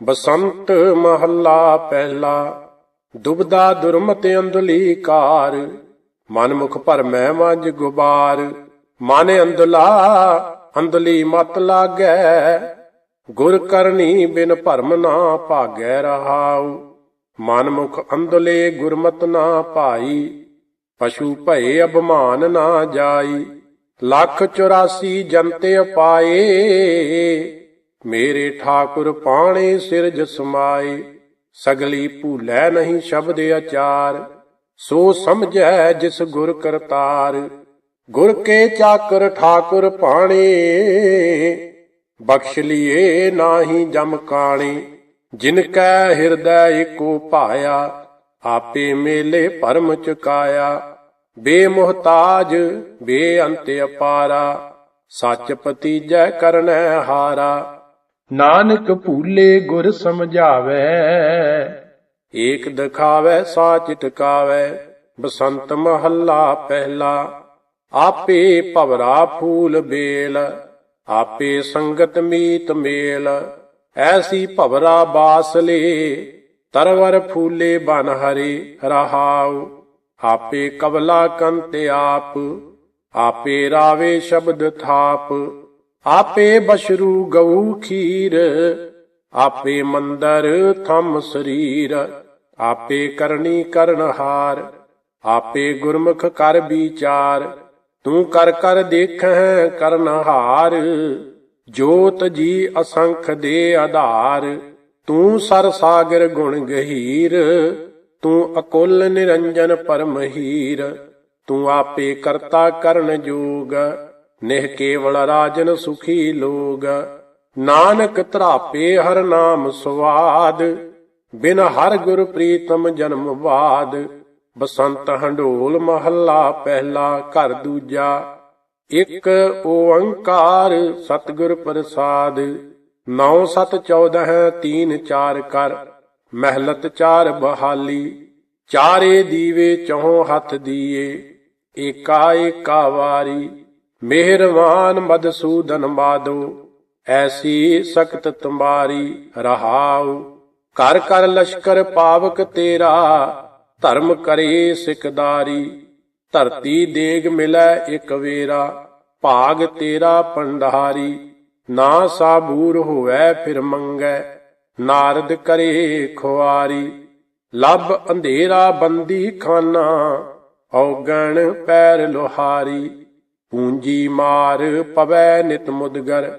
ਬਸੰਤ ਮਹੱਲਾ ਪਹਿਲਾ, ਦੁਬਦਾ ਦੁਰਮਤ ਅੰਧਲੀ ਕਾਰ ਮਨ ਮੁਖ ਭਰਮੈ ਮਜ ਗੁਬਾਰ, ਮਨ ਅੰਧਲਾ, ਅੰਧਲੀ ਮਤ ਲਾਗੈ, ਗੁਰ ਕਰਨੀ ਬਿਨ ਭਰਮ ਨਾ ਭਾਗੈ ਰਹਾਉ ਮਨ ਮੁਖ ਅੰਧਲੇ ਗੁਰਮਤ ਨਾ ਭਾਈ, ਪਸ਼ੂ ਭਏ ਅਭਮਾਨ ਨਾ ਜਾਈ, ਲੱਖ 84 ਜਨਤੇ ਅਪਾਏ ਮੇਰੇ ਠਾਕੁਰ ਪਾਣੇ ਸਿਰਜ ਸਮਾਏ, ਸਗਲੀ ਭੂਲੈ ਨਹੀਂ ਸ਼ਬਦ ਅਚਾਰ ਸੋ ਸਮਝੈ ਜਿਸ ਗੁਰ ਕਰਤਾਰ, ਗੁਰ ਕੇ ਚਾਕਰ ਠਾਕੁਰ ਪਾਣੇ। ਬਖਸ਼ ਲਿਏ ਨਾਹੀ ਜਮ ਕਾਣੇ, ਜਿਨ ਕੈ ਹਿਰਦੈ ਏਕੋ ਭਾਇਆ, ਆਪੇ ਮੇਲੇ ਭਰਮ ਚੁਕਾਇਆ। ਬੇਮੁਹਤਾਜ, ਬੇਅੰਤ ਅਪਾਰਾ ਸੱਚ ਪਤੀਜੈ ਕਰਨੈ ਹਾਰਾ। ਨਾਨਕ ਭੂਲੇ ਗੁਰ ਸਮਝਾਵੇ। ਏਕ ਦਿਖਾਵੇ, ਸਾਚ ਟਿਕਾਵੇ, ਬਸੰਤ ਮਹੱਲਾ ਪਹਿਲਾ। ਆਪੇ ਭਵਰਾ ਫੂਲ ਬੇਲ, ਆਪੇ ਸੰਗਤ ਮੀਤ ਮੇਲ। ਐਸੀ ਭਵਰਾ ਬਾਸਲੇ, ਤਰਵਰ ਫੂਲੇ ਬਨ ਹਰੇ ਰਹਾਉ। ਆਪੇ ਕਬਲਾ ਕੰਤ ਆਪ, ਆਪੇ ਰਾਵੇ ਸ਼ਬਦ ਥਾਪ। ਆਪੇ ਬਸ਼ਰੂ ਗਊ ਖੀਰ, ਆਪੇ ਮੰਦਰ ਥਮ ਸਰੀਰ, ਆਪੇ ਕਰਨੀ ਕਰਨਹਾਰ ਆਪੇ ਗੁਰਮੁਖ ਕਰ ਵਿਚਾਰ, ਤੂੰ ਕਰ ਕਰ ਦੇਖਹਿ ਕਰਨਹਾਰ ਜੋਤ ਜੀ ਅਸੰਖ ਦੇ ਆਧਾਰ, ਤੂੰ ਸਰ ਸਾਗਰ ਗੁਣ ਗਹੀਰ, ਤੂੰ ਅਕੁੱਲ ਨਿਰੰਜਨ ਪਰਮ ਹੀਰ, ਤੂੰ ਆਪੇ ਕਰਤਾ ਕਰਨ ਜੋਗ ਨਿਹ ਕੇਵਲ ਰਾਜਨ ਸੁਖੀ ਲੋਗ। ਨਾਨਕ ਧਰਾਪੇ ਹਰ ਨਾਮ ਸਵਾਦ। ਬਿਨ ਹਰ ਗੁਰ ਪ੍ਰੀਤਮ ਜਨਮ ਬਾਦ ਬਸੰਤ ਹੰਡੋਲ ਮਹੱਲਾ ਪਹਿਲਾ ਘਰ ਦੂਜਾ। ਇਕ ਓੰਕਾਰ ਸਤਿਗੁਰ ਪ੍ਰਸਾਦ। ਨੌ ਸਤ 14 ਤੀਨ ਚਾਰ ਕਰ। ਮਹਿਲਤ ਚਾਰ ਬਹਾਲੀ। ਚਾਰੇ ਦੀਵੇ ਚੌ ਹੱਥ ਦੀਏ। ਏਕਾ ਏਕਾ ਵਾਰੀ। ਮਿਹਰਵਾਨ ਮਦਸੂਦਨ ਮਾਦੋ, ਐਸੀ ਸਖਤ ਤੁਮਾਰੀ ਰਹਾਉ। ਕਰ ਕਰ ਲਸ਼ਕਰ ਪਾਵਕ ਤੇਰਾ, ਧਰਮ ਕਰੇ ਸਿਕਦਾਰੀ ਧਰਤੀ ਦੇਗ ਮਿਲੈ ਇਕ ਵੇਰਾ, ਭਾਗ ਤੇਰਾ ਪੰਡਹਾਰੀ ਨਾ ਸਾਬੂਰ ਹੋਵੇ ਫਿਰ ਮੰਗੈ, ਨਾਰਦ ਕਰੇ ਖੁਆਰੀ। ਲੱਭ ਅੰਧੇਰਾ ਬੰਦੀ ਖਾਨਾ, ਔਗਣ ਪੈਰ ਲੋਹਾਰੀ। ਪੂੰਜੀ ਮਾਰ ਪਵੈ ਨਿਤ ਮੁਦਗਰ,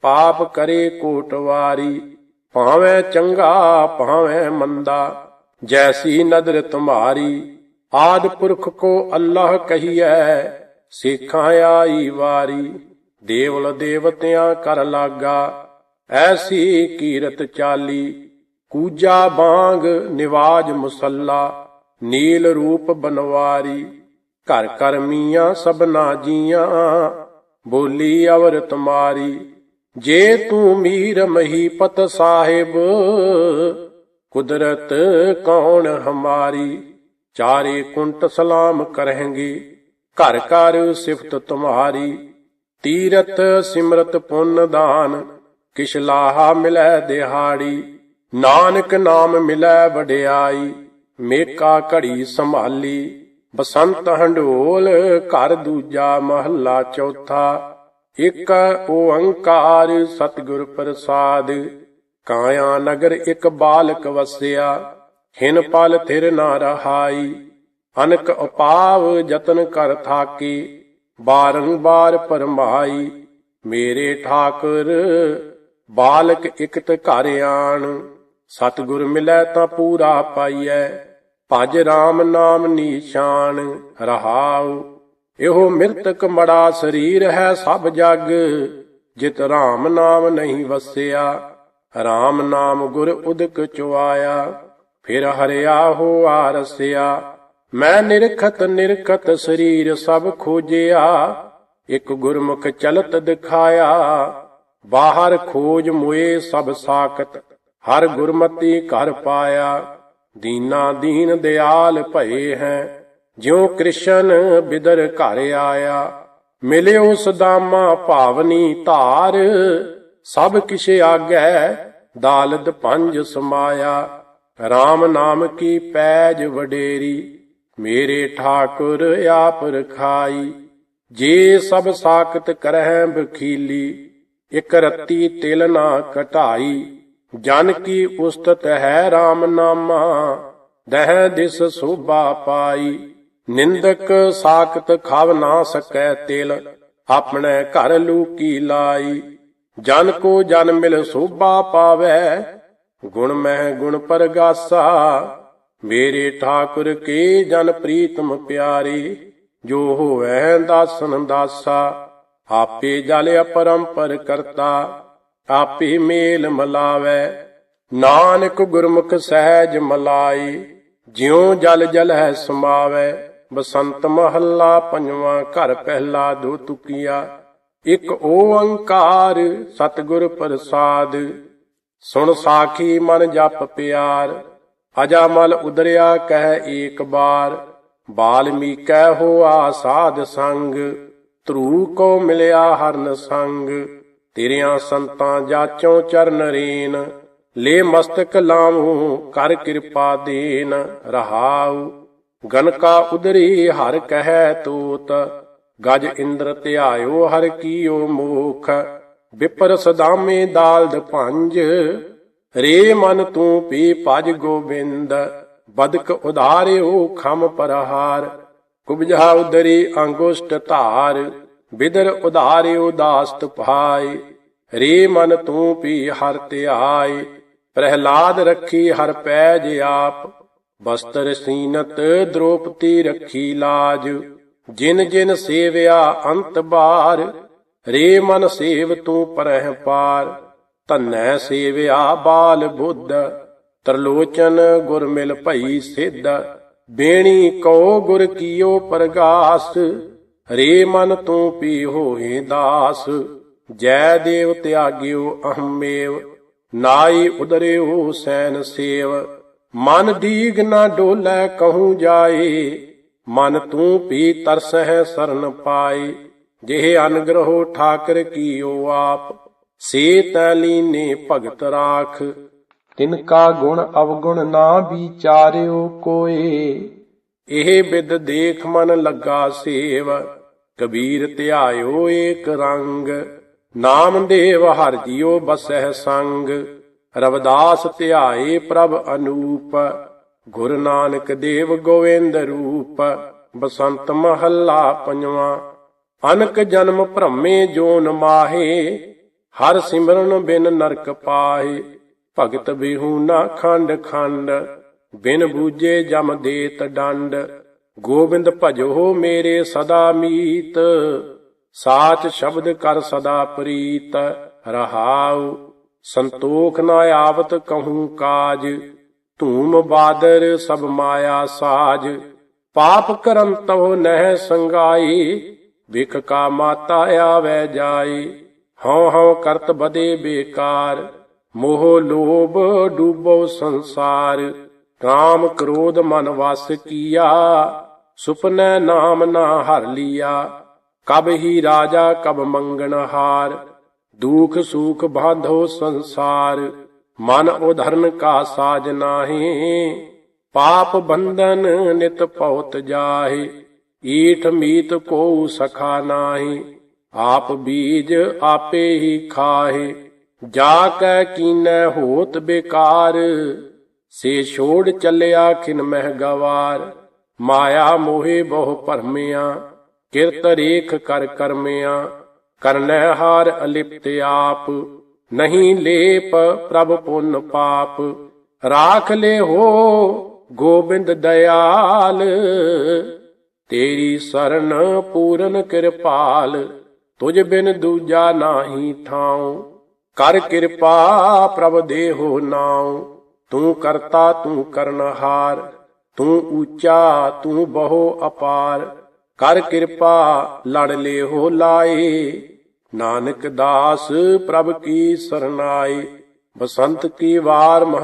ਪਾਪ ਕਰੇ ਕੋਟਵਾਰੀ ਭਾਵੇਂ ਚੰਗਾ, ਭਾਵੇਂ ਮੰਦਾ, ਜੈਸੀ ਨਦਰ ਤੁਮਾਰੀ। ਆਦ ਪੁਰਖ ਕੋ ਅੱਲਾਹ ਕਹੀਐ, ਸੇਖਾਂ ਆਈ ਵਾਰੀ। ਦੇਵਲ ਦੇਵਤਿਆਂ ਕਰ ਲਾਗਾ, ਐਸੀ ਕੀਰਤ ਚਾਲੀ। ਕੂਜਾ ਬਾਗ ਨਿਵਾਜ ਮੁਸੱਲਾ, ਨੀਲ ਰੂਪ ਬਨਵਾਰੀ। ਘਰ ਕਰ ਮੀਆਂ ਸਭਨਾ ਜੀਆਂ। ਬੋਲੀ ਅਵਰ ਤੁਮਾਰੀ ਜੇ ਤੂੰ ਮੀਰ ਮਹੀਪਤ ਸਾਹਿਬ, ਕੁਦਰਤ ਕੌਣ ਹਮਾਰੀ? ਚਾਰੇ ਕੁੰਟ ਸਲਾਮ ਕਰਹਿੰਗੇ, ਘਰ ਘਰ ਸਿਫਤ ਤੁਮਾਰੀ। ਤੀਰਤ ਸਿਮਰਤ ਪੁੰਨ ਦਾਨ, ਕਿਛ ਲਾਹਾ ਮਿਲੈ ਦਿਹਾੜੀ। ਨਾਨਕ ਨਾਮ ਮਿਲੈ ਵਡਿਆਈ, ਮੇਕਾ ਘੜੀ ਸੰਭਾਲੀ। ਬਸੰਤ ਹੰਡੋਲ ਘਰ ਦੂਜਾ ਮਹੱਲਾ ਚੌਥਾ। ਇਕ ਓੰਕਾਰ ਸਤਿਗੁਰ ਪ੍ਰਸਾਦ। ਕਾਇਆ ਨਗਰ ਇਕ ਬਾਲਕ ਵਸਿਆ। ਹਿਨ ਪਲ ਥਿਰ ਨਾ ਰਹਾਈ। ਅਨਕ ਉਪਾਵ ਯਤਨ ਕਰ ਥਾਕੀ। ਬਾਰੰਬਾਰ ਪਰਮਾਈ। ਮੇਰੇ ਠਾਕੁਰ, ਬਾਲਕ ਇਕਤ ਘਰ ਆਣ। ਸਤਿਗੁਰ ਮਿਲੈ ਤਾਂ ਪੂਰਾ ਪਾਈਐ। ਭਜ RAM ਨਾਮ ਨੀਸ਼ਾਨ ਰਹਾਉ। ਇਹੋ ਮਿਰਤਕ ਮੜਾ ਸਰੀਰ ਹੈ ਸਭ ਜਗ। ਜਿਤ RAM ਨਾਮ ਨਹੀਂ ਵਸਿਆ RAM ਨਾਮ ਗੁਰ ਉਦਕ ਚੁਆਇਆ। ਫਿਰ ਹਰਿਆ ਹੋ ਆਰਸਿਆ, ਮੈਂ ਨਿਰਖਤ ਨਿਰਖਤ ਸਰੀਰ ਸਭ ਖੋਜਿਆ। ਇਕ ਗੁਰਮੁਖ ਚਲਤ ਦਿਖਾਇਆ, ਬਾਹਰ ਖੋਜ ਮੁਏ ਸਭ ਸਾਖਤ। ਹਰ ਗੁਰਮਤੀ ਘਰ ਪਾਇਆ। ਦੀਨਾ ਦੀਨ ਦਿਆਲ ਭਏ ਹੈ, ਜਿਉ ਕ੍ਰਿਸ਼ਨ ਬਿਦਰ ਘਰ ਆਇਆ। ਮਿਲਿਓ ਸਦਾਮਾ ਭਾਵਨੀ ਧਾਰ, ਸਭ ਕਿਛ ਆਗੈ ਦਾਲਦ ਪੰਜ ਸਮਾਇਆ। RAM ਨਾਮ ਕੀ ਪੈਜ ਵਡੇਰੀ, ਮੇਰੇ ਠਾਕੁਰ ਆਪ ਰਖਾਈ। ਜੇ ਸਭ ਸਾਖਤ ਕਰਹਿ ਬਖੀਲੀ, ਇਕ ਰੱਤੀ ਤਿਲ ਨਾ ਘਟਾਈ ਜਨ ਕੀ ਉਸਤਤ ਹੈ RAM ਨਾਮਾ, ਦਹਿ ਦਿਸ ਸੋਭਾ ਪਾਈ। ਨਿੰਦਕ ਸਾਖਤ ਖਾਵ ਨਾ ਸਕੈ ਤਿਲ, ਆਪਣੇ ਘਰ ਲੂਕੀ ਲਾਈ। ਜਨ ਕੋ ਜਨ ਮਿਲ ਸੋਭਾ ਪਾਵੈ, ਗੁਣ ਮਹਿ ਗੁਣ ਪਰਗਾਸਾ। ਮੇਰੇ ਠਾਕੁਰ ਕੇ ਜਨ ਪ੍ਰੀਤਮ ਪਿਆਰੇ, ਜੋ ਹੋਵੈ ਦਾਸਨ ਦਾਸਾ, ਆਪੇ ਜਲ ਅਪਰੰਪਰ ਕਰਤਾ। ਆਪੇ ਮੇਲ ਮਲਾਵੈ। ਨਾਨਕ ਗੁਰਮੁਖ ਸਹਿਜ ਮਲਾਈ, ਜਿਉ ਜਲ ਜਲ ਹੈ ਸਮਾਵੈ। ਬਸੰਤ ਮਹੱਲਾ ਪੰਜਵਾਂ ਘਰ ਪਹਿਲਾ ਦੋ ਤੁਕੀਆ ਇੱਕ ਓੰਕਾਰ ਸਤਿਗੁਰ ਪ੍ਰਸਾਦ। ਸੁਣ ਸਾਖੀ ਮਨ ਜਪ ਪਿਆਰ। ਅਜਾਮਲ ਉਦਰਿਆ ਕਹਿ ਏਕ ਬਾਰ। ਬਾਲਮੀਕੈ ਹੋਆ ਸਾਧ ਸੰਗ। ਧਰੂ ਕੋ ਮਿਲਿਆ ਹਰਨ ਸੰਗ। ਤੇਰਿਆਂ ਸੰਤਾਂ ਜਾਚੋਂ ਚਰਨ ਰੇਨ, ਲੇ ਮਸਤਕ ਲਾਵੂ ਕਰ ਕਿਰਪਾ ਦੇਨ, ਰਹਾਉ। ਗਨਕਾ ਉਦਰੀ ਹਰ ਕਹਿ ਤੂਤ, ਗਜ ਇੰਦਰ ਧਿਆਇਓ ਹਰ ਕੀਓ ਮੋਖ। ਵਿਪਰ ਸਦਾਮੇ ਦਾਲਦ ਭੰਜ ਰੇ ਮਨ ਤੂੰ ਪੀ ਭਜ ਗੋਬਿੰਦ, ਬਦਕ ਉਧਾਰਿਓ ਖਮ ਪਰਹਾਰ। ਕੁਬਝਾ ਉਦਰੀ ਅੰਗੁਸ਼ਟ ਧਾਰ ਬਿਦਰ ਉਧਾਰਿਓ ਦਾਸਤ ਭਾਈ ਰੇ ਮਨ ਤੂੰ ਪੀ ਹਰ ਧਿਆਈ ਪ੍ਰਹਿਲਾਦ ਰੱਖੀ ਹਰ ਪੈ ਜੇ ਆਪ, ਬਸਤਰ ਸੀਨਤ ਦ੍ਰੋਪਤੀ ਰੱਖੀ ਲਾਜ, ਜਿਨ ਜਿਨ ਸੇਵਿਆ ਅੰਤ ਬਾਰ ਰੇ ਮਨ ਸੇਵ ਤੂੰ ਪਰਹਿ ਪਾਰ, ਧੰਨੈ ਸੇਵਿਆ ਬਾਲ ਬੁੱਧ, ਤਰਲੋਚਨ ਗੁਰ ਮਿਲ ਭਈ ਸਿੱਧ, ਬੇਣੀ ਕਉ ਗੁਰ ਕੀਓ ਪਰਗਾਸ ਰੇ ਮਨ ਤੂੰ ਪੀ ਹੋਏ ਦਾਸ, ਜੈ ਦੇਵ ਤਿਆਗਿਓ ਅਹਮੇਵ ਨਾਈ ਉਦਰਿਓ ਸੈਨ ਸੇਵ। ਮਨ ਦੀਗ ਨਾ ਡੋਲੇ ਕਹੂੰ ਜਾਏ, ਮਨ ਤੂੰ ਪੀ ਤਰਸ ਹੈ ਸਰਨ ਪਾਈ ਜਿਹ ਅਨਗ੍ਰਹੋ ਠਾਕਰ ਕੀਓ ਆਪ, ਸੇ ਤੈ ਲੀਨੇ ਭਗਤ ਰਾਖ। ਤਿਨ ਕਾ ਗੁਣ ਅਵਗੁਣ ਨਾ ਵਿਚਾਰਿਓ ਕੋਏ, ਇਹ ਬਿਦ ਦੇਖ ਮਨ ਲੱਗਾ ਸੇਵ। ਕਬੀਰ ਧਿਆਇਓ ਏਕ ਰੰਗ, ਨਾਮ ਦੇਵ ਹਰ ਜੀਓ ਬਸਹਿ ਸੰਗ। ਰਵਦਾਸ ਧਿਆਏ ਪ੍ਰਭ ਅਨੂਪ, ਗੁਰ ਨਾਨਕ ਦੇਵ ਗੋਵਿੰਦ ਰੂਪ, ਬਸੰਤ ਮਹੱਲਾ ਪੰਜਵਾਂ। ਅਨਕ ਜਨਮ ਭ੍ਰਮੇ ਜੋਨ ਮਾਹੇ, ਹਰ ਸਿਮਰਨ ਬਿਨ ਨਰਕ ਪਾਹੇ। ਭਗਤ ਬਿਹੂ ਨਾ ਖੰਡ ਖੰਡ, ਬਿਨ ਬੂਜੇ ਜਮ ਦੇਤ ਡੰਡ। ਗੋਬਿੰਦ ਭਜੋ ਮੇਰੇ ਸਦਾ ਮੀਤ, ਸਾਚ ਸ਼ਬਦ ਕਰ ਸਦਾ ਪ੍ਰੀਤ, ਰਹਾਉ, ਸੰਤੋਖ ਨਾ ਆਵਤ ਕਹੂੰ ਕਾਜ, ਧੂਮ ਬਾਦਰ ਸਭ ਮਾਇਆ ਸਾਜ, ਪਾਪ ਕਰਮ ਤੋ ਨਹਿ ਸੰਗਾਈ, ਵਿਖ ਕਾ ਮਾਤਾ ਆਵੈ ਜਾਏ ਹਉ ਹਉ ਕਰਤ ਬਦੇ ਬੇਕਾਰ, ਮੋਹ ਲੋਭ ਡੂਬੋ ਸੰਸਾਰ ਕਾਮ ਕ੍ਰੋਧ ਮਨ ਵਸ ਕੀਆ ਸੁਪਨੈ ਨਾਮ ਨਾ ਹਰ ਲੀਆ, ਕਬ ਹੀ ਰਾਜਾ ਕਬ ਮੰਗਣ ਹਾਰ। ਦੁਖ ਸੁਖ ਬਾਂਧੋ ਸੰਸਾਰ, ਮਨ ਉਧਰਨ ਕਾ ਸਾਜ ਨਾਹੀ। ਪਾਪ ਬੰਧਨ ਨਿਤ ਭਉਤ ਜਾਹੇ, ਈਠ ਮੀਤ ਕੋ ਸਖਾ ਨਾਹੀ। ਆਪ ਬੀਜ ਆਪੇ ਹੀ ਖਾਹੇ, ਜਾ ਕੈ ਕੀਨੈ ਹੋਤ ਬੇਕਾਰ। ਸੇ ਛੋੜ ਚੱਲਿਆ ਖਿਨ ਮਹਿ ਗਵਾਰ। ਮਾਇਆ ਮੋਹਿ ਬਹੁ ਭਰਮਿਆ ਕਿਰਤ ਰੇਖ ਕਰ ਕਰਮਿਆ, ਕਰਨੈ ਹਾਰ ਅਲਿਪਤ ਆਪ, ਨਹੀਂ ਲੇਪ ਪ੍ਰਭ ਪੁੰਨ ਪਾਪ, ਰਾਖ ਲੈ ਹੋ ਗੋਬਿੰਦ ਦਇਆਲ, ਤੇਰੀ ਸਰਨ ਪੂਰਨ ਕਿਰਪਾਲ, ਤੁਝ ਬਿਨ ਦੂਜਾ ਨਾਹੀ ਠਾਉ ਕਰ ਕਿਰਪਾ ਪ੍ਰਭ ਦੇਹੋ ਨਾਉ, ਤੂੰ ਕਰਤਾ ਤੂੰ ਕਰਨਹਾਰ ਤੂੰ ਉੱਚਾ, ਤੂੰ ਬਹੁ ਅਪਾਰ। ਕਰ ਕਿਰਪਾ, ਲੜ ਲੇ ਹੋ ਲਾਏ। ਨਾਨਕ ਦਾਸ ਪ੍ਰਭ ਕੀ ਸਰਨਾਏ। ਬਸੰਤ ਕੀ ਵਾਰ ਮਹ